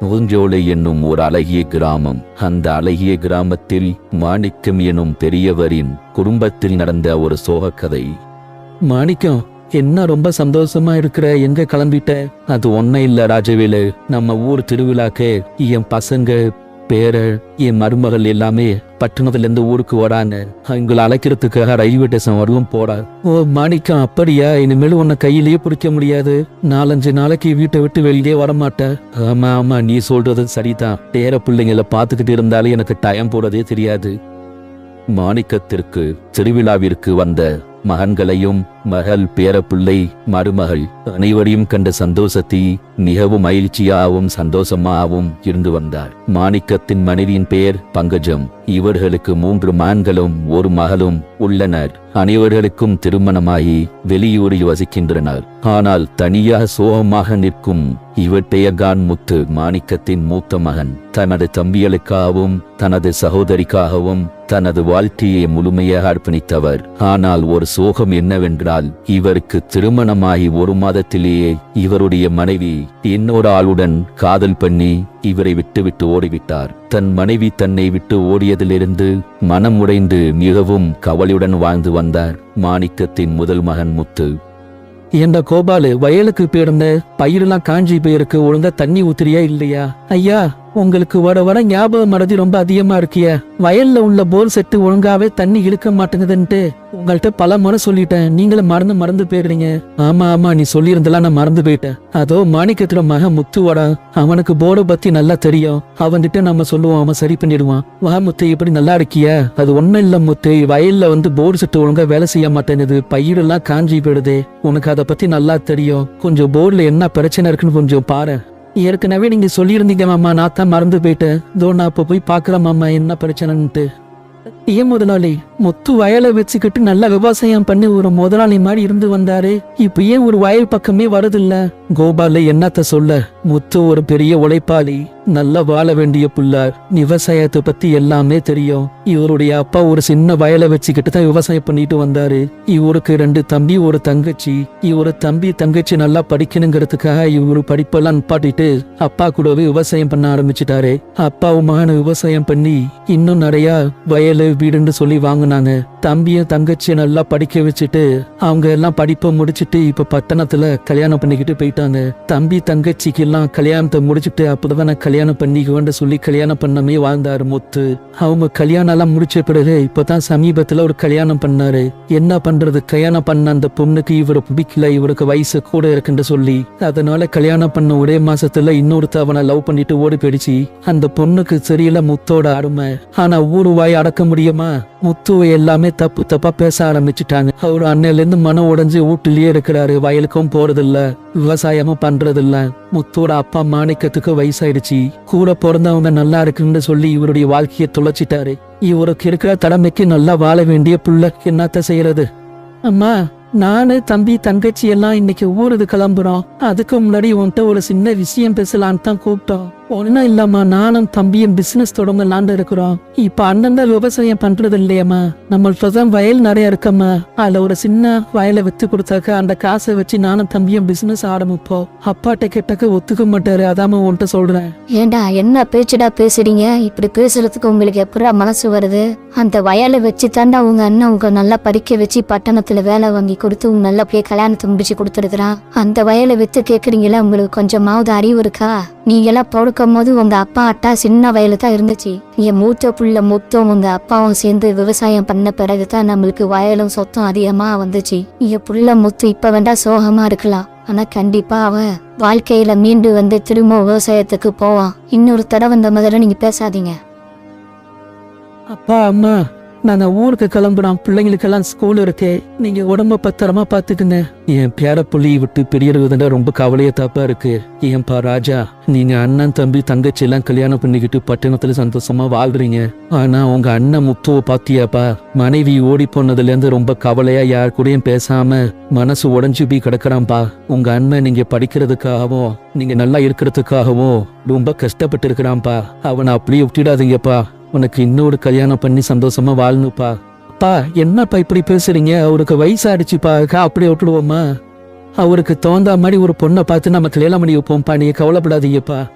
ஊஞ்சோலை என்னும் ஒரு அழகிய கிராமம். அந்த அழகிய கிராமத்தில் மாணிக்கம் எனும் பெரியவரின் குடும்பத்தில் நடந்த ஒரு சோக கதை மாணிக்கம் என்ன ரொம்ப சந்தோஷமா இருக்கிற? எங்க கிளம்பிட்ட? அது ஒன்னும் இல்ல ராஜவேலு. நம்ம ஊர் திருவிழாக்கு என் பசங்க பேரர் என் மருமகள் எல்லாமே பட்டணத்துல இருந்து ஊருக்கு வரான்னு எங்களை அழைக்கிறதுக்காக ரயில்வே ஸ்டேஷன் வரவும் போறார். ஓ மாணிக்கம் அப்படியா? இனிமேல் உன்னை கையிலேயே பிடிக்க முடியாது. நாலஞ்சு நாளைக்கு வீட்டை விட்டு வெளியே வர ஆமா ஆமா நீ சொல்றது சரிதான். பேர பிள்ளைங்களை பார்த்துக்கிட்டு இருந்தாலே எனக்கு டைம் போறதே தெரியாது. மாணிக்கத்திற்கு திருவிழாவிற்கு வந்த மகன்களையும் மகள் பேரப்பிள்ளை மருமகள் அனைவரையும் கண்ட சந்தோஷத்தை மிகவும் மகிழ்ச்சியாகவும் சந்தோஷமாகவும் இருந்து வந்தார். மாணிக்கத்தின் மனைவியின் பெயர் பங்கஜம். இவர்களுக்கு மூன்று மான்களும் ஒரு மகளும் உள்ளனர். அனைவர்களுக்கும் திருமணமாகி வெளியூரில் வசிக்கின்றனர். ஆனால் தனியாக சோகமாக நிற்கும் இவர் பெயர்கான் முத்து மாணிக்கத்தின் மூத்த மகன். தனது தம்பிகளுக்காகவும் தனது சகோதரிக்காகவும் தனது வாழ்க்கையை முழுமையாக அர்ப்பணித்தவர். ஆனால் ஒரு சோகம் என்னவென்றால் இவருக்கு திருமணமாகி ஒரு மாதத்திலேயே இவருடைய மனைவி இன்னொரு ஆளுடன் காதல் பண்ணி இவரை விட்டுவிட்டு ஓடிவிட்டார். தன் மனைவி தன்னை விட்டு ஓடியதிலிருந்து மனம் உடைந்து மிகவும் கவலையுடன் வாழ்ந்து வந்தார் மாணிக்கத்தின் முதல் மகன் முத்து. ஏண்டா கோபாலு வயலுக்கு போயிருந்த பயிரெல்லாம் காஞ்சி போயிருக்கு ஒழுங்கா தண்ணி ஊத்துறியா இல்லையா? ஐயா உங்களுக்கு வர வர ஞாபக மறதி ரொம்ப அதிகமா இருக்கிய. வயல்ல உள்ள போர் செட்டு ஒழுங்காவே தண்ணி இழுக்க மாட்டேங்குதுன்ட்டு உங்கள்ட்ட பல முறை சொல்லிட்டேன். நீங்களும் மறந்து மறந்து போயிடுறீங்க. ஆமா ஆமா நீ சொல்லியிருந்தலாம் நான் மறந்து போயிட்டேன். அதோ மாணிக்கத்துல மகன் முத்துவோட அவனுக்கு போர்டை பத்தி நல்லா தெரியும். அவன்கிட்ட நம்ம சொல்லுவோம் அவன் சரி பண்ணிடுவான். வா முத்து இப்படி நல்லா இருக்கிய. அது ஒண்ணும் இல்ல முத்து. வயல்ல வந்து போர் செட்டு ஒழுங்கா வேலை செய்ய மாட்டேங்குது. பயிரெல்லாம் காஞ்சி போயிடுது. உனக்கு அதை பத்தி நல்லா தெரியும். கொஞ்சம் போர்ல என்ன பிரச்சனை இருக்குன்னு கொஞ்சம் பாரு. ஏற்கனவே நீங்க சொல்லியிருந்தீங்க மாமா நான் தான் மறந்து போயிட்டேன். இதோ நான் போய் பார்க்குறேன் மாமா என்ன பிரச்சனைன்ட்டு. ஏன் முதலாளி? முத்து வயலை வச்சுக்கிட்டு நல்ல விவசாயம் பண்ணி ஒரு முதலாளி மாதிரி இருந்து வந்தாரு. இப்ப ஏன் ஒரு வயல் பக்கமே வரதில்ல? கோபால என்னத்த சொல்ல? முத்து ஒரு பெரிய உழைப்பாளி. நல்லா வாழ வேண்டிய புள்ளார் விவசாயத்தை பத்தி எல்லாமே தெரியும். இவருடைய அப்பா ஒரு சின்ன வயலை வச்சுக்கிட்டு தான் விவசாயம் பண்ணிட்டு வந்தாரு. இவருக்கு ரெண்டு தம்பி ஒரு தங்கச்சி. இவரு தம்பி தங்கச்சி நல்லா படிக்கணுங்கிறதுக்காக இவரு படிப்பெல்லாம் நிப்பாட்டிட்டு அப்பா கூடவே விவசாயம் பண்ண ஆரம்பிச்சிட்டாரு. அப்பாவும் மகன விவசாயம் பண்ணி இன்னும் நிறைய வயலு வீடுன்னு சொல்லி வாங்குனாங்க. தம்பியும் தங்கச்சியை நல்லா படிக்க வச்சுட்டு அவங்க எல்லாம் படிப்பை முடிச்சிட்டு இப்ப பட்டணத்துல கல்யாணம் பண்ணிக்கிட்டு போயிட்டாங்க. தம்பி தங்கச்சிக்கு எல்லாம் கல்யாணத்தை முடிச்சிட்டு அப்பதான் நான் கல்யாணம் பண்ணிக்குவேன்னு சொல்லி கல்யாணம் பண்ணமே வாழ்ந்தாரு முத்து. அவங்க கல்யாணம் எல்லாம் முடிச்ச பிறகு இப்பதான் சமீபத்துல ஒரு கல்யாணம் பண்ணாரு. என்ன பண்றது? கல்யாணம் பண்ண அந்த பொண்ணுக்கு இவரு பிடிக்கல இவருக்கு வயசு கூட இருக்குன்னு சொல்லி. அதனால கல்யாணம் பண்ண ஒரே மாசத்துல இன்னொருத்தவனை லவ் பண்ணிட்டு ஓடி போயிடுச்சு. அந்த பொண்ணுக்கு தெரியல முத்தோட அருமை. ஆனா ஊருவாய் அடக்க முடியும் முடியுமா முத்துவை எல்லாமே தப்பு தப்பா பேச ஆரம்பிச்சுட்டாங்க. அவரு அன்னையில இருந்து மனம் உடைஞ்சு வீட்டுலயே இருக்கிறாரு. வயலுக்கும் போறதில்ல. விவசாயமும் பண்றதில்ல. முத்தோட அப்பா மாணிக்கத்துக்கு வயசாயிடுச்சு. கூட பிறந்தவங்க நல்லா இருக்குன்னு சொல்லி இவருடைய வாழ்க்கையை துளைச்சிட்டாரு. இவருக்கு இருக்கிற தலைமைக்கு நல்லா வாழ வேண்டிய புள்ள என்னத்த செய்யறது? அம்மா நானு தம்பி தங்கச்சி எல்லாம் இன்னைக்கு ஊருக்கு கிளம்புறோம். அதுக்கு முன்னாடி உன்கிட்ட ஒரு சின்ன விஷயம் பேசலான்னு தான் கூப்பிட்டோம். ஒன்னும் இல்லம்மா நானும் தம்பியும் பிசினஸ் தொடங்கலான்னு இருக்கிறோம். இப்ப அண்ணன் தான் விவசாயம் பண்றது இல்லையம்மா நம்ம தான் வயல் நிறைய இருக்கம்மா அதுல ஒரு சின்ன வயலை வித்து கொடுத்தாக்க அந்த காசை வச்சு நானும் தம்பியும் பிசினஸ் ஆரம்பிப்போம். அப்பாட்ட கிட்டக்க ஒத்துக்க மாட்டாரு. அதாம உன்கிட்ட சொல்றேன். ஏண்டா என்ன பேச்சுடா பேசுறீங்க? இப்படி பேசுறதுக்கு உங்களுக்கு எப்படா மனசு வருது? அந்த வயலை வச்சு தாண்டா உங்க அண்ணன் உங்க நல்லா படிக்க வச்சு பட்டணத்துல வேலை வாங்கி கொடுத்து உங்க போய் கல்யாணத்தை முடிச்சு கொடுத்துருக்குறான். அந்த வயலை வித்து கேக்குறீங்களா? உங்களுக்கு கொஞ்சமாவது அறிவு இருக்கா? நீங்க எல்லாம் பொறுக்கும் போது உங்க அப்பா அட்டா சின்ன வயலு தான் இருந்துச்சு. என் மூத்த புள்ள மொத்தம் உங்க அப்பாவும் சேர்ந்து விவசாயம் பண்ண பிறகு தான் நம்மளுக்கு வயலும் சொத்தம் அதிகமா வந்துச்சு. என் புள்ள முத்து இப்ப வேண்டா சோகமா இருக்கலாம். ஆனா கண்டிப்பா அவன் வாழ்க்கையில மீண்டு வந்து திரும்ப விவசாயத்துக்கு போவான். இன்னொரு தடவை இந்த முதல்ல நீங்க பேசாதீங்க. அப்பா அம்மா. நாங்க ஊருக்கு கிளம்புறோம் பிள்ளைங்களுக்கெல்லாம் ஸ்கூல் இருக்கே. நீங்க உடம்ப பத்திரமா பாத்துக்குங்க என் பேர புள்ளி விட்டு பெரியறதுன்னா ரொம்ப கவலையை தப்பா இருக்கு. ஏன்பா ராஜா நீங்க அண்ணன் தம்பி தங்கச்சி எல்லாம் கல்யாணம் பண்ணிக்கிட்டு பட்டணத்துல சந்தோஷமா வாழ்றீங்க. ஆனா உங்க அண்ணன் முத்துவ பாத்தியாப்பா மனைவி ஓடி போனதுல இருந்து ரொம்ப கவலையா யார் கூடயும் பேசாம மனசு உடஞ்சு போய் கிடக்குறான்பா. உங்க அண்ணன் நீங்க படிக்கிறதுக்காகவும் நீங்க நல்லா இருக்கிறதுக்காகவும் ரொம்ப கஷ்டப்பட்டு இருக்கிறான்பா. அவனை அப்படியே விட்டுடாதீங்கப்பா. உனக்கு இன்னொரு கல்யாணம் பண்ணி சந்தோஷமா வாழணுப்பா அப்பா என்னப்பா இப்படி பேசுறீங்க? அவருக்கு வயசாயிடுச்சுப்பா. அப்படி அப்படியே விட்டுடுவோமா அவருக்கு தோந்தா மாதிரி ஒரு பொண்ணை பார்த்து நம்ம கல்யாணம் பண்ணி வைப்போம்ப்பா. நீ கவலைப்படாதீங்கப்பா.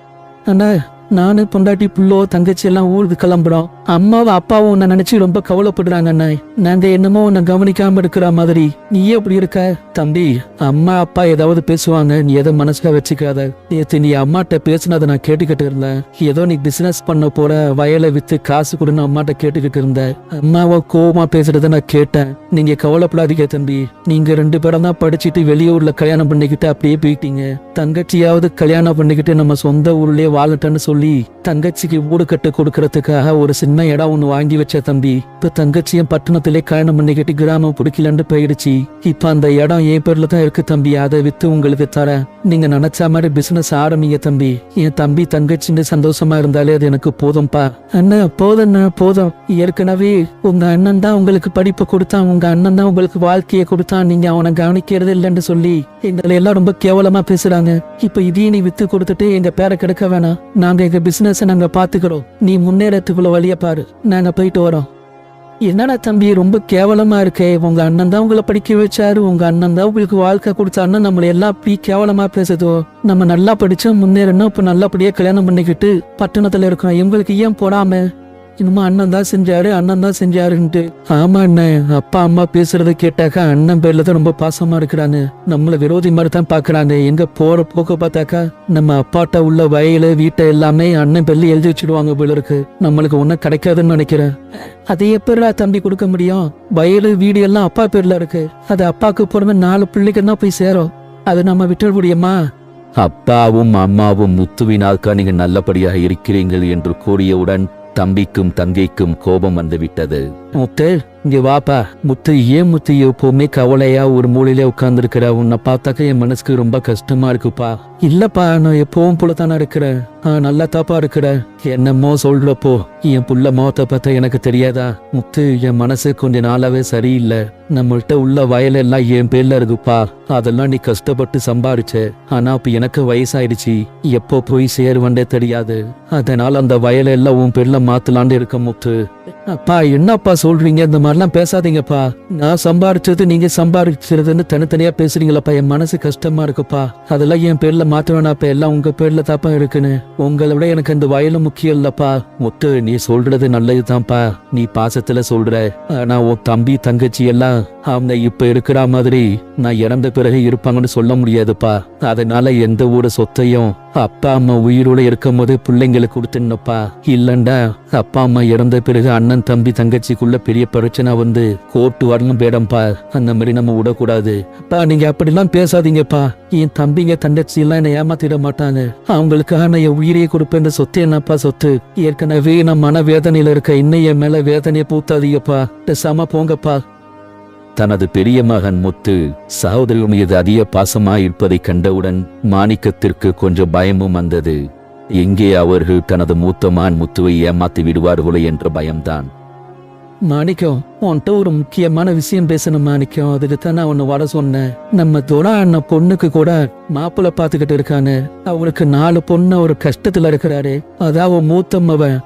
அண்ணா நானும் பொண்டாட்டி புள்ளோ தங்கச்சி எல்லாம் ஊருக்கு கிளம்புறோம். அம்மாவும் அப்பாவும் உன்னை நினைச்சு ரொம்ப கவலைப்படுறாங்க அண்ணா நாங்க என்னமோ உன்னை கவனிக்காம இருக்கிற மாதிரி. நீ எப்படி இருக்க? தம்பி அம்மா அப்பா ஏதாவது பேசுவாங்க. நீ எதை மனசுல வச்சுக்காத. நேத்து நீ அம்மாட்ட பேசினதை நான் கேட்டுக்கிட்டு இருந்தேன். ஏதோ நீ பிசினஸ் பண்ண போற வயலை வித்து காசு கொடுன்னு அம்மாட்ட கேட்டுக்கிட்டு இருந்த. அம்மாவை கோபமா பேசுறத நான் கேட்டேன். நீங்க கவலைப்படாதீங்க தம்பி. நீங்க ரெண்டு பேரும் தான் படிச்சுட்டு வெளியூர்ல கல்யாணம் பண்ணிக்கிட்டு அப்படியே போயிட்டீங்க. தங்கச்சியாவது கல்யாணம் பண்ணிக்கிட்டு நம்ம சொந்த ஊர்லயே வாழட்டேன்னு சொல்லி தங்கச்சிக்கு வீடு கட்டு கொடுக்கறதுக்காக ஒரு சின்ன இடம் ஒண்ணு வாங்கி வச்ச தம்பி. இப்ப தங்கச்சியும் பட்டணத்திலே கல்யாணம் பண்ணிக்கிட்டு கிராமம் பிடிக்கலன்னு போயிடுச்சு. இப்ப அந்த இடம் என் பேர்ல தான் இருக்கு தம்பி. அதை வித்து உங்களுக்கு தரேன். நீங்க நினைச்ச மாதிரி பிசினஸ் ஆரம்பிங்க தம்பி. என் தம்பி தங்கச்சின்னு சந்தோஷமா இருந்தாலே அது எனக்கு போதும்பா. அண்ணா போதும்ண்ணா போதும். ஏற்கனவே உங்க அண்ணன் தான் உங்களுக்கு படிப்பு கொடுத்தான். உங்க அண்ணன் தான் உங்களுக்கு வாழ்க்கையை கொடுத்தான். நீங்க அவனை கவனிக்கிறது இல்லைன்னு சொல்லி எங்களை எல்லாம் ரொம்ப கேவலமா பேசுறாங்க. இப்ப இதையும் நீ வித்து கொடுத்துட்டு எங்க பேரை கெடுக்க வேணாம். நாங்க எங்கள் பிஸ்னஸை நாங்கள் பார்த்துக்குறோம். நீ முன்னேறத்துக்குள்ள வழியை பாரு. நாங்கள் போயிட்டு வரோம். என்னடா தம்பி ரொம்ப கேவலமாக இருக்கே. உங்கள் அண்ணன் தான் உங்களை படிக்க வச்சாரு. உங்கள் அண்ணன் தான் உங்களுக்கு வாழ்க்கை கொடுத்தான்னும் நம்மளை எல்லாம் இப்படி கேவலமாக பேசுதோ? நம்ம நல்லா படித்தோம் முன்னேறணும். இப்போ நல்லபடியாக கல்யாணம் பண்ணிக்கிட்டு பட்டணத்தில் இருக்கோம். இவங்களுக்கு ஏன் போடாமல் இனிமே அண்ணன் தான் செஞ்சாரு அண்ணன் தான் செஞ்சாருன்ட்டு. ஆமா அண்ணன் அப்பா அம்மா பேசுறத கேட்டாக்கா அண்ணன் பேர்ல தான் ரொம்ப பாசமா இருக்கிறாங்க நம்மள விரோதி மாதிரி தான் பாக்குறானு. எங்க போற போக்க பார்த்தாக்கா நம்ம அப்பாட்ட உள்ள வயலு வீட்டை எல்லாமே அண்ணன் பேர்ல எழுதி வச்சிடுவாங்க போல இருக்கு. நம்மளுக்கு ஒன்னும் கிடைக்காதுன்னு நினைக்கிறேன். அதை எப்படா தம்பி கொடுக்க முடியும்? வயலு வீடு எல்லாம் அப்பா பேர்ல இருக்கு. அது அப்பாக்கு பிறந்த நாலு பிள்ளைக்கு தான் போய் சேரும். அது நம்ம விட்டுற முடியுமா? அப்பாவும் அம்மாவும் முத்துவினாக்கா நீங்க நல்லபடியாக இருக்கிறீர்கள் என்று கூறியவுடன் தம்பிக்கும் தங்கைக்கும் கோபம் வந்துவிட்டது. முத்து இங்க வாப்பா. முத்து ஏன் முத்து எப்பவுமே கவலையா ஒரு மூலையில உட்கார்ந்துருக்கிற? உன்னை பார்த்தாக்க என் மனசுக்கு ரொம்ப கஷ்டமா இருக்குப்பா. இல்லப்பா நான் எப்பவும் போலத்தானே இருக்கிறேன் நான் நல்லா தாப்பா இருக்கிற. என்னமோ சொல்றப்போ என் புள்ள மோத்த பார்த்தா எனக்கு தெரியாதா? முத்து என் மனசு கொஞ்ச நாளாவே சரியில்லை. நம்மள்ட்ட உள்ள வயலெல்லாம் என் பேர்ல இருக்குப்பா. அதெல்லாம் நீ கஷ்டப்பட்டு சம்பாரிச்ச. ஆனா இப்ப எனக்கு வயசாயிடுச்சு. எப்போ போய் சேருவண்டே தெரியாது. அதனால அந்த வயலெல்லாம் உன் பேர்ல மாத்தலான்னு இருக்க முத்து. அப்பா என்னப்பா சொல்றீங்க இந்த மாதிரிலாம் பேசாதீங்கப்பா. நான் சம்பாரிச்சது நீங்க சம்பாரிச்சதுன்னு தனித்தனியா பேசுறீங்களப்பா. என் மனசு கஷ்டமா இருக்குப்பா. அதெல்லாம் என் பேர்ல மாத்த வேணாப்பா எல்லாம் உங்க பேர்ல தாப்பா இருக்குன்னு. உங்களை விட எனக்கு அந்த வயலும் முக்கியம் இல்லப்பா. முத்து நீ சொல்றது நல்லதுதான்ப்பா. நீ பாசத்துல சொல்ற. ஆனா உன் தம்பி தங்கச்சி எல்லாம் அவங்க இப்ப இருக்கிற மாதிரி நான் இறந்த பிறகு இருப்பாங்கன்னு சொல்ல முடியாதுப்பா. அதனால எந்த ஒரு சொத்தையும் அப்பா அம்மா உயிரோட இருக்கும் போது பிள்ளைங்களுக்கு கொடுத்துனப்பா இல்லண்டா அப்பா அம்மா இறந்த பிறகு அண்ணன் தம்பி தங்கச்சிக்குள்ள பெரிய பிரச்சனை வந்து கோர்ட்டு வரணும் பேடம்பா. அந்த மாதிரி நம்ம விடக்கூடாது. பா நீங்க அப்படிலாம் பேசாதீங்கப்பா. என் தம்பிங்க தங்கச்சி எல்லாம் என்னை ஏமாத்திட மாட்டாங்க. அவங்களுக்காக நான் என் உயிரையே கொடுப்பேன். சொத்து என்னப்பா சொத்து? ஏற்கனவே நான் மன வேதனையில இருக்க இன்னும் என் மேல வேதனையை பூத்தாதீங்கப்பா. சம போங்கப்பா. தனது பெரிய மகன் முத்து சகோதரி மீது அதிக பாசமாயிருப்பதை இருப்பதைக் கண்டவுடன் மாணிக்கத்திற்கு கொஞ்சம் பயமும் வந்தது. எங்கே அவர்கள் தனது மூத்த மான் முத்துவை ஏமாத்தி விடுவார்களோ என்ற பயம்தான். மாணிக்கம் உன்கிட்ட ஒரு முக்கியமான விஷயம் பேசணும் மாணிக்கம் அதுக்கு தான் நான் உன்னை வர சொன்னேன். நம்ம துணா அண்ணன் பொண்ணுக்கு கூட மாப்பிள்ளை பார்த்துக்கிட்டு இருக்கானு. அவங்களுக்கு நாலு பொண்ணு ஒரு கஷ்டத்துல இருக்கிறாரு. அதான் மூத்தம்மவன்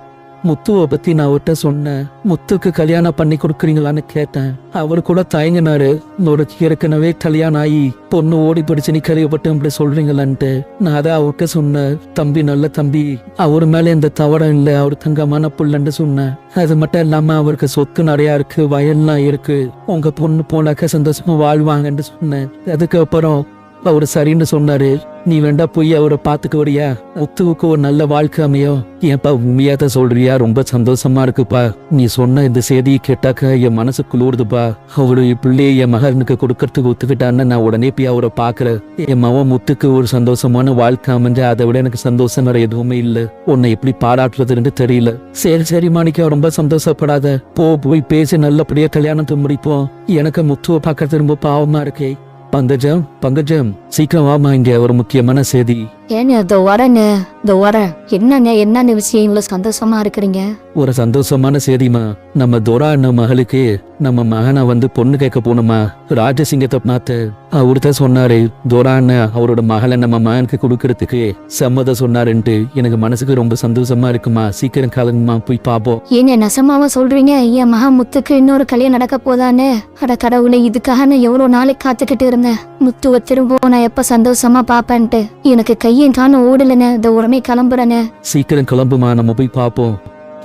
முத்துவை பத்தி நான் அவர்கிட்ட சொன்னேன். முத்துக்கு கல்யாணம் பண்ணி கொடுக்குறீங்களான்னு கேட்டேன். அவரு கூட தயங்கினாரு. ஒரு ஏற்கனவே கல்யாணம் ஆகி பொண்ணு ஓடி பிடிச்சு நீ கறியப்பட்டு இப்படி சொல்றீங்களான்ட்டு. நான் அதை அவர்கிட்ட சொன்னேன். தம்பி நல்ல தம்பி. அவர் மேல எந்த தவறம் இல்லை. அவர் தங்கமான புள்ளன்னு சொன்னேன். அது மட்டும் இல்லாம அவருக்கு சொத்து நிறைய இருக்கு வயல்லாம் இருக்கு. உங்க பொண்ணு போனாக்க சந்தோஷமா வாழ்வாங்கன்னு சொன்னேன். அதுக்கப்புறம் அவர் சரின்னு சொன்னாரு. நீ வேண்டா போய் அவரை பாத்துக்க வரியா? முத்துவுக்கு ஒரு நல்ல வாழ்க்கை அமையோ? ஏன்பா உண்மையாத சொல்றியா? ரொம்ப சந்தோஷமா இருக்குப்பா. நீ சொன்ன இந்த செய்தியை கேட்டாக்க என் மனசு குளிர்துப்பா. அவரு பிள்ளையை என் மகனுக்கு கொடுக்கறதுக்கு ஒத்துக்கிட்டான்னு நான் உடனே போய் அவரை பாக்குறேன் என் மவன் முத்துக்கு ஒரு சந்தோஷமான வாழ்க்கை அமைஞ்ச அதை விட எனக்கு சந்தோஷம் வேற எதுவுமே இல்ல. உன்னை எப்படி பாராட்டுறதுன்னு தெரியல. சரி சரி மாணிக்கா ரொம்ப சந்தோஷப்படாத. போ போய் பேசி நல்லபடியா கல்யாணத்தை முடிப்போம். எனக்கு முத்துவை பார்க்கறது ரொம்ப பாவமா இருக்கே. பங்கஜம் பங்கஜம் சீக்கிரம் வாமா இங்க ஒரு முக்கியமான செய்தி. ஏன்னு இதோ வரேன்னு இதோ வரேன். என்னங்க என்னென்ன விஷயம்? இவ்வளவு சந்தோஷமா இருக்கிறீங்க? ஒரு சந்தோஷமான செய்திமா நம்ம துரா அண்ணன் மகளுக்கு நம்ம மகனை வந்து பொண்ணு கேட்க போனோமா ராஜசிங்கத்தை பார்த்து அவர்கிட்ட சொன்னாரு துரா அண்ணன் அவரோட மகளை நம்ம மகனுக்கு கொடுக்கறதுக்கு சம்மதம் சொன்னாருன்ட்டு எனக்கு மனசுக்கு ரொம்ப சந்தோஷமா இருக்குமா சீக்கிரம் கலங்குமா போய் பாப்போம் ஏங்க நெசமாவா சொல்றீங்க. என் மகா முத்துக்கு இன்னொரு கல்யாணம் நடக்க போதானே அட கடவுளே இதுக்காக நான் எவ்வளவு நாளைக்கு காத்துக்கிட்டு இருந்தேன். முத்துவை திரும்ப நான் எப்ப சந்தோஷமா பாப்பேன்ட்டு எனக்கு கை கையும் காணும் ஓடலண்ணே இந்த உடனே கிளம்புறேண்ணே சீக்கிரம் கிளம்புமா நம்ம போய் பார்ப்போம்.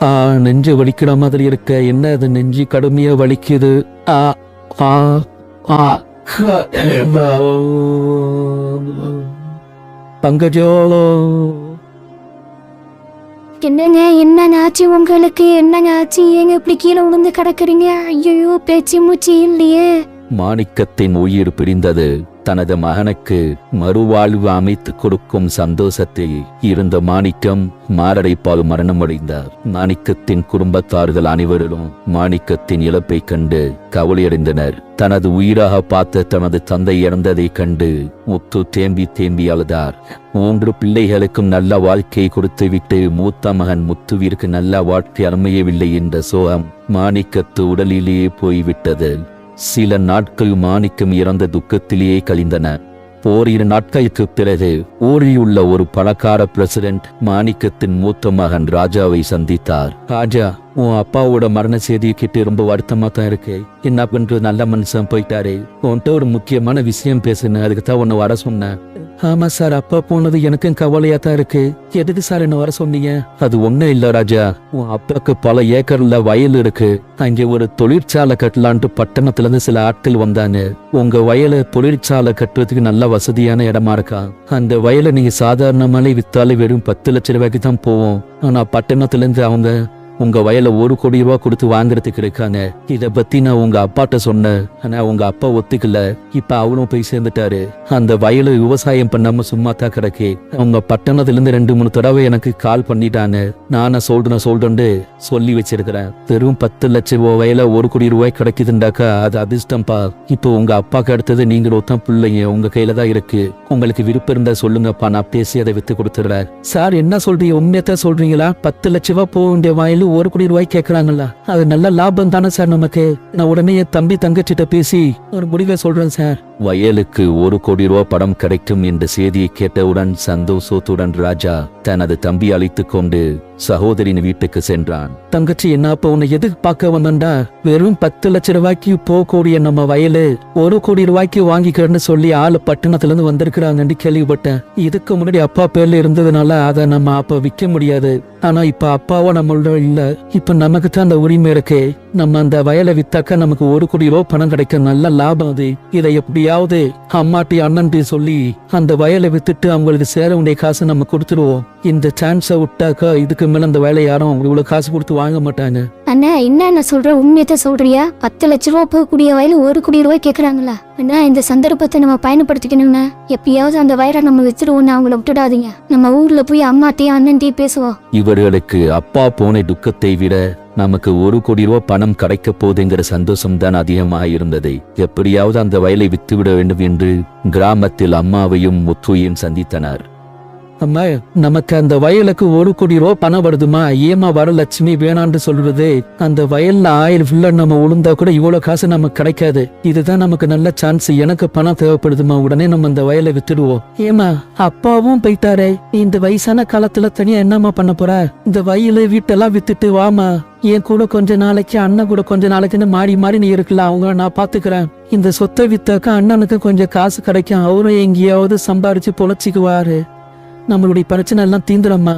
ஆ நெஞ்சு வலிக்கிற மாதிரி இருக்க என்ன அது நெஞ்சு கடுமையா வலிக்குது? ஆ ஆ ஆ பங்கஜோலோ. என்னங்க என்னங்க ஆச்சு உங்களுக்கு? என்னங்க ஆச்சு ஏங்க இப்படி கீழே விழுந்து கிடக்குறீங்க? ஐயோ பேச்சு மூச்சு இல்லையே. மாணிக்கத்தின் உயிர் பிரிந்தது. தனது மகனுக்கு மறுவாழ்வு அமைத்து கொடுக்கும் சந்தோஷத்தில் இருந்த மாணிக்கம் மாரடைப்பால் மரணமடைந்தார். மாணிக்கத்தின் குடும்பத்தார்கள் அனைவரிலும் மாணிக்கத்தின் இழப்பை கண்டு கவலையடைந்தனர். தனது உயிராக பார்த்த தனது தந்தை இறந்ததைக் கண்டு முத்து தேம்பி தேம்பி அழுதார். மூன்று பிள்ளைகளுக்கும் நல்ல வாழ்க்கையை கொடுத்துவிட்டு மூத்த மகன் முத்துவிற்கு நல்ல வாழ்க்கை அமையவில்லை என்ற சோகம் மாணிக்கத்து உடலிலேயே போய்விட்டது. சில நாட்கள் மாணிக்கம் இறந்த துக்கத்திலேயே கழிந்தன. ஓரிரு நாட்களுக்கு பிறகு ஊரிலுள்ள ஒரு பணக்கார பிரசிடென்ட் மாணிக்கத்தின் மூத்த மகன் ராஜாவை சந்தித்தார். ராஜா உன் அப்பாவோட மரண செய்தியை கிட்ட ரொம்ப வருத்தமா தான் இருக்கு. என்ன பண்றது? நல்ல மனுஷன் போயிட்டாரு. உன்கிட்ட ஒரு முக்கியமான விஷயம் பேசுனேன். அதுக்கு தான் உன்னை வர சொன்னேன். ஆமா சார் அப்பா போனது எனக்கும் கவலையா தான் இருக்கு. எதுக்கு சார் என்ன வர சொன்னீங்க? அது ஒன்றும் இல்ல ராஜா. உன் அப்பாக்கு பல ஏக்கர்ல வயல் இருக்கு. அங்கே ஒரு தொழிற்சாலை கட்டலான்ட்டு பட்டணத்துல இருந்து சில ஆட்கள் வந்தாங்க. உங்க வயலை தொழிற்சாலை கட்டுறதுக்கு நல்ல வசதியான இடமா இருக்கா? அந்த வயலை நீங்க சாதாரணமாலே வித்தாலே வெறும் பத்து லட்ச ரூபாய்க்கு தான் போவோம். ஆனா பட்டணத்துல இருந்து அவங்க உங்க வயலை ஒரு கோடி ரூபாய் கொடுத்து வாங்குறதுக்கு இருக்காங்க. இத பத்தி நான் உங்க அப்பாட்ட சொன்னேன். ஆனா உங்க அப்பா ஒத்துக்கல. இப்ப அவனும் போய் சேர்ந்துட்டாரு. அந்த வயலை விவசாயம் பண்ணாம சும்மா தான் கிடக்கு. அவங்க பட்டணத்துல இருந்து ரெண்டு மூணு தடவை எனக்கு கால் பண்ணிட்டாங்க. நானே சொல்றேன் சொல்றேன்னு சொல்லி வச்சிருக்கிறேன். வெறும் பத்து லட்சம் ரூபாய் வயல ஒரு கோடி ரூபாய் கிடைக்குதுண்டாக்கா அது அதிர்ஷ்டம்ப்பா இப்போ உங்க அப்பாவுக்கு அடுத்தது நீங்க தான் பிள்ளைங்க உங்க கையில தான் இருக்கு. உங்களுக்கு விருப்பம் இருந்தா சொல்லுங்கப்பா நான் பேசி அதை வித்து கொடுத்துடுறேன். சார் என்ன சொல்றீங்க? உண்மையத்தான் சொல்றீங்களா? பத்து லட்ச ரூபாய் போக வேண்டிய வயலு ஒரு கோடி ரூபாய் கேட்கறாங்களா அது நல்ல லாபம் தானே சார் நமக்கு. நான் உடனே என் தம்பி தங்கச்சிட்ட பேசி ஒரு முடிவை சொல்றேன் சார். வயலுக்கு ஒரு கோடி ரூபாய் படம் கிடைக்கும் என்ற செய்தியை கேட்டவுடன் சந்தோஷத்துடன் ராஜா தனது தம்பி அழைத்துக் கொண்டு சகோதரின் வீட்டுக்கு சென்றான். தங்கச்சி என்ன அப்ப உன்னை எதுக்கு பார்க்க வந்தா வெறும் பத்து லட்ச ரூபாய்க்கு போகக்கூடிய நம்ம வயலு. ஒரு கோடி ரூபாய்க்கு வாங்கிக்கிறேன்னு சொல்லி ஆளு பட்டணத்துல இருந்து வந்திருக்கிறாங்கன்னு கேள்விப்பட்டேன். இதுக்கு முன்னாடி அப்பா பேர்ல இருந்ததுனால அதை நம்ம அப்ப விற்க முடியாது. ஆனா இப்ப அப்பாவும் நம்மளோட இல்ல. இப்ப நமக்கு தான் அந்த உரிமை இருக்கு. நம்ம அந்த வயலை வித்தாக்க நமக்கு ஒரு கோடி ரூபா பணம் கிடைக்கும் நல்ல லாபம் அது. இதை எப்படியாவது அம்மாட்டி அண்ணன்ட்டி சொல்லி அந்த வயலை வித்துட்டு அவங்களுக்கு சேர வேண்டிய காசு நம்ம கொடுத்துருவோம். இந்த சான்ஸை விட்டாக்கா இதுக்கு மேல அந்த வேலை யாரும் இவ்வளவு காசு கொடுத்து வாங்க மாட்டாங்க. அண்ணா என்ன என்ன சொல்ற? உண்மையத்தை சொல்றியா? பத்து லட்ச ரூபா போகக்கூடிய வயலு ஒரு கோடி ரூபாய் கேக்குறாங்களா? என்ன இந்த சந்தர்ப்பத்தை நம்ம பயன்படுத்திக்கணும்னா? எப்பயாவது அந்த வயலை நம்ம வச்சிருவோம்னு அவங்கள விட்டுடாதீங்க. நம்ம ஊர்ல போய் அம்மாட்டையும் அண்ணன்ட்டையும் பேசுவோம். இவர்களுக்கு அப்பா போன துக்கத்தை விட நமக்கு ஒரு கோடி ரூபாய் பணம் கிடைக்க போகுதுங்கிற சந்தோஷம் தான் அதிகமாக இருந்தது எப்படியாவது அந்த வயலை வித்துவிட வேண்டும் என்று கிராமத்தில் அம்மாவையும் முத்துவையும் சந்தித்தனர். அம்மா நமக்கு அந்த வயலுக்கு ஒரு கோடி ரூபா பணம் வருதுமா? ஏமா வரலட்சுமி வேணான்னு சொல்றது அந்த வயல்ல ஆயில் ஃபுல்லா நம்ம உளுந்தா கூட இவ்வளவு காசு நமக்கு கிடைக்காது. இதுதான் நமக்கு நல்ல சான்ஸ் எனக்கு பணம் தேவைப்படுதுமா? உடனே நம்ம அந்த வயலை வித்துடுவோம். ஏமா அப்பாவும் போயிட்டாரே இந்த வயசான காலத்துல தனியா என்னம்மா பண்ண போற? இந்த வயலு வீட்டெல்லாம் வித்துட்டு வாமா என் கூட கொஞ்ச நாளைக்கு அண்ணன் கூட கொஞ்ச நாளைக்குன்னு மாறி மாறி நீ இருக்கலாம் அவங்க நான் பாத்துக்கிறேன். இந்த சொத்தை வித்தாக்க அண்ணனுக்கு கொஞ்சம் காசு கிடைக்கும் அவரும் எங்கேயாவது சம்பாரிச்சு பொழைச்சிக்குவாரு. நம்மளுடைய பிரச்சனை எல்லாம் தீந்துடும்மா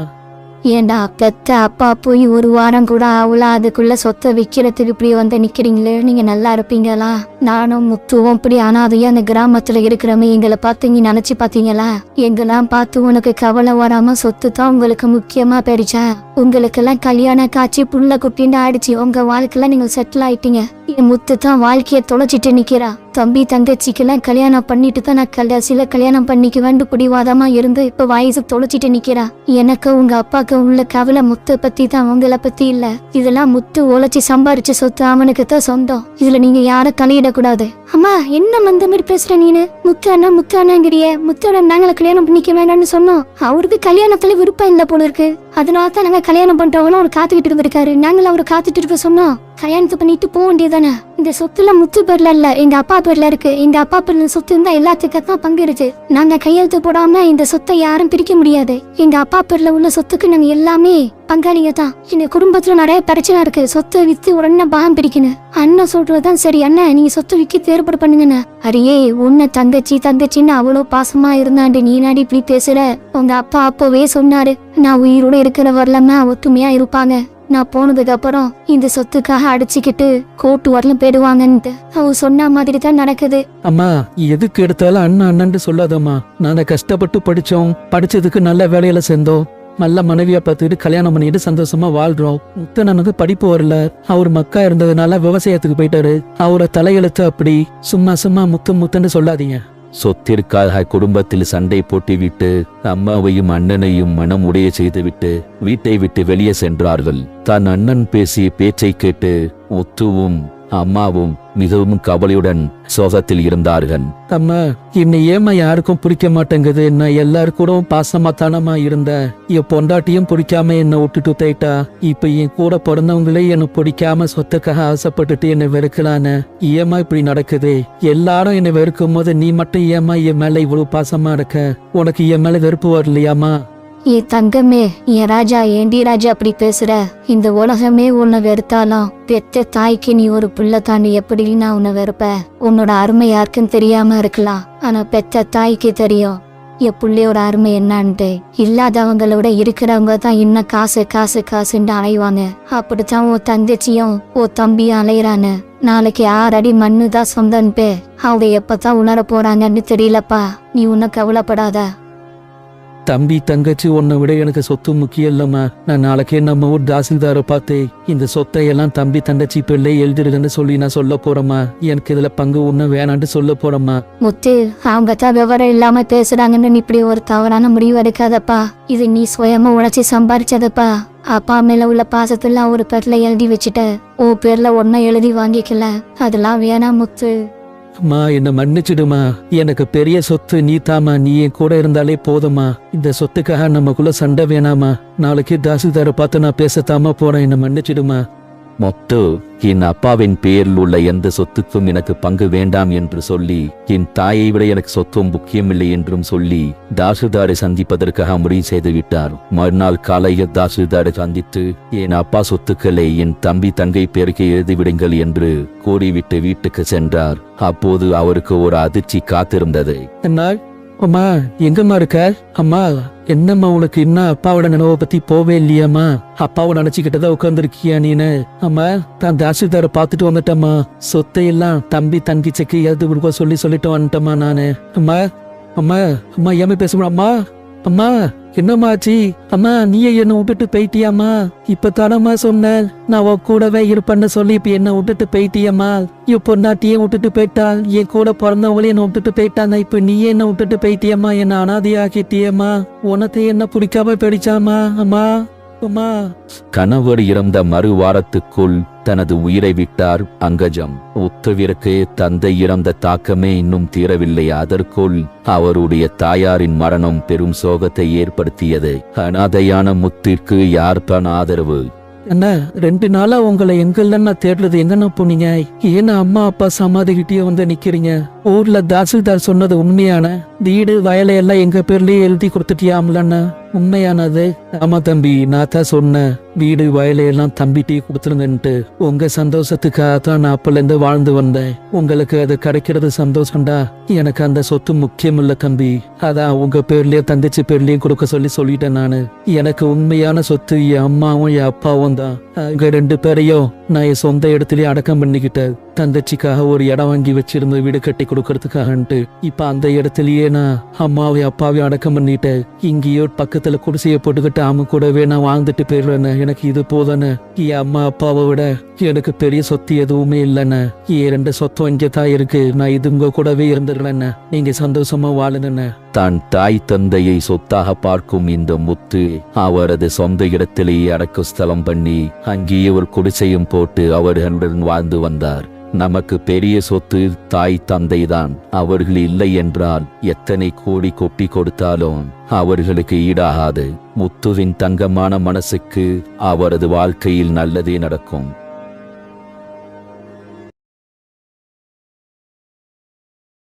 ஏண்டா பெத்த அப்பா போய் ஒரு வாரம் கூட ஆகல அதுக்குள்ள சொத்தை விற்கிறதுக்கு இப்படி வந்து நிக்கிறீங்களே நீங்க நல்லா இருப்பீங்களா? நானும் முத்துவும் இப்படி அனாதையா அந்த கிராமத்துல இருக்கிறவங்க எங்களை பார்த்து இங்க நினைச்சு பாத்தீங்களா எங்கெல்லாம் பார்த்து உனக்கு கவலை வராம சொத்து தான் உங்களுக்கு முக்கியமா போயிடுச்சா? உங்களுக்கெல்லாம் கல்யாண காட்சி புள்ள குட்டின்னு ஆயிடுச்சு உங்க வாழ்க்கையில நீங்க செட்டில் ஆயிட்டீங்க. என் முத்து தான் வாழ்க்கைய தொலைச்சிட்டு நிக்கிறா. தம்பி தங்கச்சிக்கெல்லாம் கல்யாணம் பண்ணிட்டு தான் நான் கல்யாசில கல்யாணம் பண்ணிக்க வேண்டு பிடிவாதமா இருந்து இப்ப வயசு தொலைச்சிட்டு நிக்கிறா. எனக்கு உங்க அப்பாக்கு உள்ள கவலை முத்து பத்தி தான் உங்களை பத்தி இல்ல. இதெல்லாம் முத்து உழைச்சி சம்பாரிச்ச சொத்து அவனுக்கு தான் சொந்தம். இதுல நீங்க யாரும் தலையிடக்கூடாது அம்மா என்ன மந்த மாதிரி பேசுற நீனு? முத்து அண்ணா முத்து அண்ணாங்கிறிய. முத்து அண்ணா நாங்களை கல்யாணம் பண்ணிக்க வேண்டாம்னு சொன்னோம். அவருக்கு கல்யாணத்துல விருப்பம் இல்ல போல இருக்கு. அதனால தான் நாங்க கல்யாணம் பண்றவங்களும் அவர் காத்துக்கிட்டு இருந்திருக்காரு. நாங்களும் அவரை காத்துட்டு இருக்க சொன்னோம். கல்யாணத்தை பண்ணிட்டு போக வேண்டியதானே இந்த சொத்துல முத்து பேர்ல இல்ல எங்க அப்பா பேர்ல இருக்கு. எங்க அப்பா பேர்ல சொத்து இருந்தா எல்லாத்துக்கும் தான் பங்கு இருக்கு நாங்க கையெழுத்து போடாம இந்த சொத்தை யாரும் பிரிக்க முடியாது. எங்க அப்பா பேர்ல உள்ள சொத்துக்கு நாங்க எல்லாமே பங்காளிங்க தான். எங்க குடும்பத்துல நிறைய பிரச்சனை இருக்கு. சொத்தை வித்து உடனே பாகம் பிரிக்கணும். அண்ணன் சொல்றதுதான் சரி. அண்ணன் நீங்க சொத்து விக்க ஏற்பாடு பண்ணுங்கண்ணே. அரியே உன்னை தங்கச்சி தங்கச்சின்னு அவ்வளோ பாசமா இருந்தாண்டு. நீ நாடி இப்படி பேசுற? உங்க அப்பா அப்போவே சொன்னாரு. நான் உயிரோட இருக்கிற வரலன்னா ஒத்துமையா இருப்பாங்க. நான் போனதுக்கு அப்புறம் இந்த சொத்துக்காக அடிச்சுக்கிட்டு கோர்ட் வரலும் போயிடுவாங்கன்ட்டு. அவ சொன்ன மாதிரி தான் நடக்குது. அம்மா எதுக்கு எடுத்தாலும் அண்ணன் அண்ணன்ட்டு சொல்லாதம்மா. நாங்க கஷ்டப்பட்டு படிச்சோம். படிச்சதுக்கு நல்ல வேலையில சேர்ந்தோம். நல்ல மனைவியா பார்த்துக்கிட்டு கல்யாணம் பண்ணிட்டு சந்தோஷமா வாழ்றோம். முத்தனனுக்கு படிப்பு வரல. அவர் மக்கா இருந்ததுனால விவசாயத்துக்கு போயிட்டாரு. அவரை தலையெழுத்து அப்படி. சும்மா சும்மா முத்து முத்துன்னு சொல்லாதீங்க. சொத்திற்காக குடும்பத்தில் சண்டை போட்டுவிட்டு அம்மாவையும் அண்ணனையும் மனம் உடைய செய்துவிட்டு வீட்டை விட்டு வெளியே சென்றார்கள். தன் அண்ணன் பேசிய பேச்சை கேட்டு முத்துவும் அம்மாவும் மிகவும் கவலையுடன் சோகத்தில் இருந்தார்கள். அம்மா என்னை ஏமா யாருக்கும் பிடிக்க மாட்டேங்குது? நான் எல்லாருக்கூடவும் கூட பாசமா தானமா இருந்த? என் பொண்டாட்டியும் பிடிக்காம என்னை விட்டுட்டு போயிட்டா? இப்ப என் கூட பிறந்தவங்களே என்னை பிடிக்காம சொத்துக்காக ஆசைப்பட்டுட்டு என்னை வெறுக்கலான்னு ஏமா இப்படி நடக்குது? எல்லாரும் என்னை வெறுக்கும் போது நீ மட்டும் ஏமா என் மேல இவ்வளவு பாசமா இருக்க? உனக்கு என் மேல வெறுப்பு வரலையாமா ஏ தங்கமே என் ராஜா ஏண்டி ராஜா அப்படி பேசுற? இந்த உலகமே உன்னை வெறுத்தாலும். பெத்த தாய்க்கு நீ ஒரு புள்ள தாண்டி எப்படி நான் உன்னை வெறுப்ப உன்னோட அருமை யாருக்குன்னு தெரியாம இருக்கலாம். ஆனா பெத்த தாய்க்கு தெரியும். என் பிள்ளையோட அருமை என்னான்ட்டு. இல்லாதவங்களோட இருக்கிறவங்க தான் இன்னும் காசு காசு காசுன்னு அலைவாங்க. அப்படித்தான் உன் தங்கச்சியும் ஓ தம்பியும் அலையிறானு நாளைக்கு ஆறு அடி மண்ணு தான் சொந்தன்ட்டு அவங்க எப்பதான் உணர போறாங்கன்னு தெரியலப்பா. நீ உன்ன கவலைப்படாத. தம்பி தங்கச்சி உன்னை விட எனக்கு சொத்து முக்கியம் இல்லம்மா நான் நாளைக்கே நம்ம ஊர் தாசில்தாரை பார்த்து. இந்த சொத்தை எல்லாம் தம்பி தங்கச்சி பிள்ளை எழுதிடுதுன்னு சொல்லி நான் சொல்ல போறேம்மா. எனக்கு இதுல பங்கு ஒன்றும் வேணான்ட்டு சொல்ல போறேம்மா. முத்து அவங்க தான் விவரம் இல்லாம பேசுறாங்கன்னு நீ இப்படி ஒரு தவறான முடிவு எடுக்காதப்பா. இது நீ சுயமா உழைச்சி சம்பாரிச்சதப்பா. அப்பா மேல உள்ள பாசத்துல ஒரு பேர்ல எழுதி வச்சுட்ட. உன் பேர்ல ஒன்ன எழுதி வாங்கிக்கல. அதெல்லாம் வேணாம் முத்து. அம்மா என்னை மன்னிச்சிடுமா. எனக்கு பெரிய சொத்து நீ தாமா நீ என் கூட இருந்தாலே போதுமா இந்த சொத்துக்காக நமக்குள்ள சண்டை வேணாமா நாளைக்கு தாசில்தாரை பார்த்து நான் பேசத்தாமா போறேன். என்னை மன்னிச்சிடுமா. மொத்து என் அப்பாவின் பெயரில் உள்ள எந்த சொத்துக்கும் எனக்கு பங்கு வேண்டாம் என்று சொல்லி என் தாயை விட எனக்கு சொத்தும் முக்கியமில்லை என்றும் சொல்லி தாசுதாரை சந்திப்பதற்காக முடிவு செய்து விட்டார். மறுநாள் காலையில் தாசுதாரை சந்தித்து என் அப்பா சொத்துக்களை என் தம்பி தங்கை பேருக்கு எழுதிவிடுங்கள் என்று கூறிவிட்டு வீட்டுக்கு சென்றார். அப்போது அவருக்கு ஒரு அதிர்ச்சி காத்திருந்தது. என்ன அம்மா எங்கம்மா இருக்க? அம்மா என்னம்மா உனக்கு இன்னும் அப்பாவோட நினைவை பத்தி போவே இல்லையாம்மா? அப்பாவை நினைச்சுக்கிட்டதான் உட்காந்துருக்கியா நீனு? அம்மா தான் தாசில்தார பார்த்துட்டு வந்துட்டம்மா. சொத்தை எல்லாம் தம்பி தங்கிச்சைக்கு எழுதி கொடுக்க சொல்லி சொல்லிட்டு வந்துட்டம்மா நானு. அம்மா அம்மா அம்மா ஏமே பேச அம்மா அம்மா என்னம்மாச்சி அம்மா நீயே என்ன விட்டுட்டு போயிட்டியாம்மா? இப்ப தானம்மா சொன்ன நான் உன் கூடவே இருப்பேன்னு சொல்லி இப்ப என்ன விட்டுட்டு போயிட்டியம்மா? என் பொண்ணாட்டியே விட்டுட்டு போயிட்டாள் என் கூட பிறந்தவங்களையும் என்ன விட்டுட்டு போயிட்டாங்க இப்ப நீயே என்ன விட்டுட்டு போயிட்டியம்மா? என்ன அனாதையாக்கிட்டியம்மா? உனக்கு என்ன பிடிக்காம போயிடுச்சாமா அம்மா? அம்மா கணவர் இறந்த மறு வாரத்துக்குள் தனது உயிரை விட்டார். அங்கஜம் உத்தவிற்கு தந்தை இறந்த தாக்கமே இன்னும் தீரவில்லை. அதற்குள் அவருடைய தாயாரின் மரணம் பெரும் சோகத்தை ஏற்படுத்தியது. அனாதையான முத்திற்கு யார் தான் ஆதரவு? அண்ணா ரெண்டு நாளா உங்களை எங்கெல்லாம் தேடுறது? எங்கண்ணா போனீங்க? ஏன்னா அம்மா அப்பா சமாதிக்கிட்டே வந்து நிக்கிறீங்க? ஊர்ல தாசில்தார் சொன்னது உண்மையான வீடு வயலை எல்லாம் எங்க பேர்லயே எழுதி கொடுத்துட்டியாம்லண்ணா? உண்மையானது. ஆமா தம்பி நான் தான் சொன்னேன் வீடு வயலையெல்லாம் தம்பி டீ கொடுத்துருங்கன்ட்டு. உங்க சந்தோஷத்துக்காக தான் நான் அப்பல இருந்து வாழ்ந்து வந்தேன். உங்களுக்கு அது கிடைக்கிறது சந்தோஷம்டா. எனக்கு அந்த சொத்து முக்கியம் இல்ல தம்பி. அதான் உங்க பேர்லயே தங்கச்சி பேர்லயும் கொடுக்க சொல்லி சொல்லிட்டேன் நானு. எனக்கு உண்மையான சொத்து என் அம்மாவும் என் அப்பாவும் தான். அவங்க ரெண்டு பேரையும் நான் என் சொந்த இடத்துலயே அடக்கம் பண்ணிக்கிட்டேன். தங்கச்சிக்காக ஒரு இடம் வாங்கி வச்சிருந்த வீடு கட்டி கொடுக்கறதுக்காகன்ட்டு இப்ப அந்த இடத்துலயே நான் அம்மாவை அப்பாவையும் அடக்கம் பண்ணிட்டேன். இங்கேயோ பக்கத்துல குடிசையை போட்டுக்கிட்டு அவன் கூடவே நான் வாழ்ந்துட்டு போயிடுவேன்னு எனக்கு இது போதானே என் அம்மா அப்பாவை விட எனக்கு பெரிய சொத்து எதுவுமே இல்லைண்ணே. இரண்டு ரெண்டு சொத்தம் இங்கே தான் இருக்கு. நான் இது உங்க கூடவே இருந்துடுறேண்ணே. நீங்க சந்தோஷமா வாழுங்கண்ணே. தான் தாய் தந்தையை சொத்தாக பார்க்கும் இந்த முத்து அவரது சொந்த இடத்திலேயே அடக்க ஸ்தலம் பண்ணி அங்கேயே ஒரு குடிசையும் போட்டு அவர்களுடன் வாழ்ந்து வந்தார். நமக்கு பெரிய சொத்து தாய் தந்தைதான். அவர்கள் இல்லை என்றால் எத்தனை கோடி கொப்பி கொடுத்தாலும் அவர்களுக்கு ஈடாகாது. முத்துவின் தங்கமான மனசுக்கு அவரது வாழ்க்கையில் நல்லதே நடக்கும்.